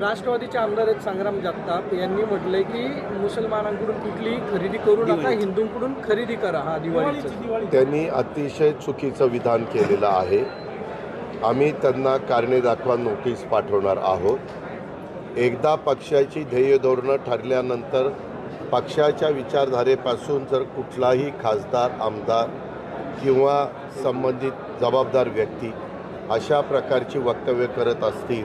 भाजपचे आमदार आहेत संग्राम जगताप. यांनी म्हटलंय की मुसलमानांकडून कुठलीही खरेदी करू नका हिंदूंकडून खरेदी करा हा दिवाळीचं. त्यांनी अतिशय चुकीचं विधान केलेलं आहे. आम्ही त्यांना कारणे दाखवा नोटीस पाठवणार आहोत. एकदा पक्षाची ध्येय धोरणं ठरल्यानंतर पक्षाच्या विचारधारेपासून जर कुठलाही खासदार आमदार किंवा संबंधित जबाबदार व्यक्ती अशा प्रकारची वक्तव्य करत असतील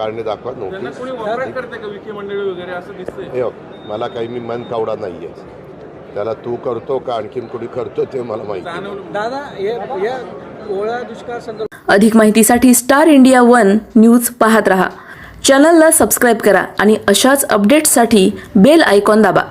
कारणे दाखवा नोटीस. कोणी वापर करते का विखे मंडळी वगैरे? असं दिसतंय. बघ, मला काही मी मन कावडा नाही आहे त्याला तू करतो का आणखीन कोणी करतो ते मला माहिती अधिक माहितीसाठी स्टार इंडिया वन न्यूज पाहत रहा. चॅनलला सबस्क्राईब करा आणि अशाच अपडेट्ससाठी बेल आयकॉन दाबा.